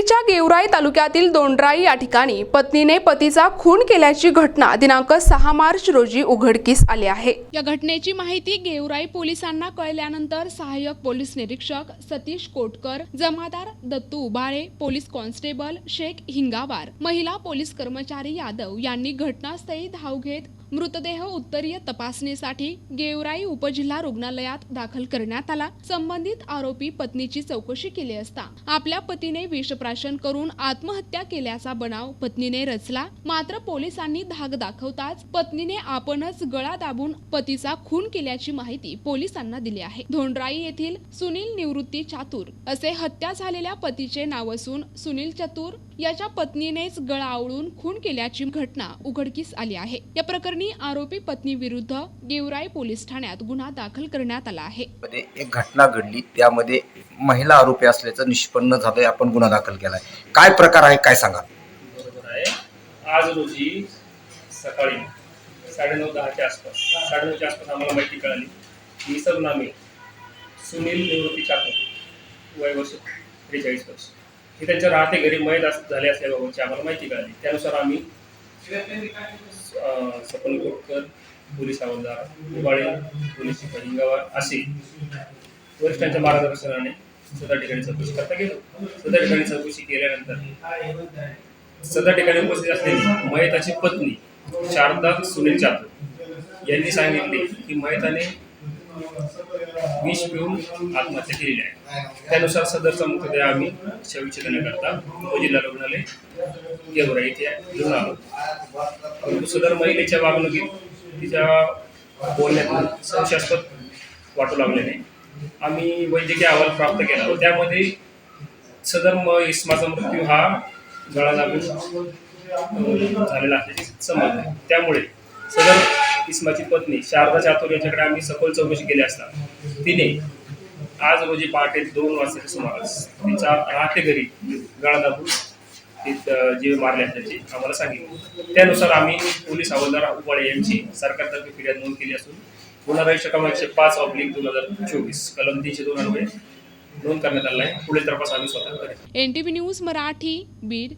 गेवराई तालुक्यातील दोंडराई या ठिकाणी पत्नीने पतीचा खून केल्याची घटना दिनांक सहा मार्च रोजी उघडकीस आली आहे. या घटनेची माहिती गेवराई पोलिसांना कळल्यानंतर सहाय्यक पोलीस निरीक्षक सतीश कोटकर जमादार दत्तू उबाळे पोलीस कॉन्स्टेबल शेख हिंगावार महिला पोलीस कर्मचारी यादव यांनी घटनास्थळी धाव घेत मृतदेह उत्तरीय तपासणीसाठी गेवराई उपजिल्हा रुग्णालयात दाखल करण्यात आला. संबंधित आरोपी पत्नीची चौकशी केली असता आपल्या पतीने विषप्राशन करून आत्महत्या केल्याचा बनाव पत्नीने रचला. मात्र पोलिसांनी धाक दाखवताच पत्नीने आपणच गळा दाबून पतीचा खून केल्याची माहिती पोलिसांना दिली आहे. धोंडराई येथील सुनील निवृत्ती चातुर असे हत्या झालेल्या पतीचे नाव असून सुनील चतुर याच्या पत्नीनेच गळा आवळून खून केल्याची घटना उघडकीस आली आहे. या प्रकरणी आरोपी पत्नी विरुद्ध गेवराई पोलीस ठाण्यात गुन्हा दाखल करण्यात आला आहे. मध्ये एक घटना घडली. त्यामध्ये महिला आरोपी असल्याचं निष्पन्न झालंय. आपण गुन्हा दाखल केलाय. काय प्रकार आहे? काय सांगा? बरोबर आहे. आज रोजी सकाळी साडेनऊ दहाच्या आसपास साडेनऊच्या आसपास आम्हाला माहिती कळाली की सुनील निवृत्ती चाकूर वय वर्ष त्रेचाळीस वर्ष. हे त्यांच्या राहते घरी मयत अस- झाले असल्याबाबतची आम्हाला माहिती कळाली. त्यानुसार आम्ही सपन कोटकर पोलीस हवालदार उबाळे पोलीस हिंगावा असे वरिष्ठांच्या मार्गदर्शनाने सदर ठिकाणी चौकशी करता गेलो. सदर ठिकाणी चौकशी केल्यानंतर सदर ठिकाणी उपस्थित असलेली मयताची पत्नी शारदा सुनील चातुर यांनी सांगितले की मयताने विष पिऊन आत्महत्या केलेली आहे. त्यानुसार सदरचा मृतदेह आम्ही शवविच्छेदनाकरता उपजिल्हा रुग्णालय गेवरा येथे घेऊन आलो. परंतु सदर महिलेच्या वागणुकीत तिच्या बोलण्यातून संशयास्पद वाटू लागल्याने आम्ही वैद्यकीय अहवाल प्राप्त केला व त्यामध्ये सदर म इस्माचा मृत्यू हा गळा लागून झालेला असल्याचे समजले. त्यामुळे सदर इस्माची पत्नी शारदा चातुर यांच्याकडे आम्ही सखोल चौकशी केली असता. तिने आज रोजी पहाटे दोन वाजताच्या सुमारास तिचा राहते घरी गळा दाबून जीव मारले असल्याचे आम्हाला सांगितले. त्यानुसार आम्ही पोलीस हवालदार उपाळे यांची सरकारतर्फे फिर्याद नोंद केली असून गुन्हा रजिस्टर क्रमांक एकशे पाच ऑब्लिक दोन हजार चोवीस कलम तीनशे दोन अन्वये नोंद करण्यात आला आहे. पुढील तपास आम्ही स्वतः करेल एनटीव्ही न्यूज मराठी बीड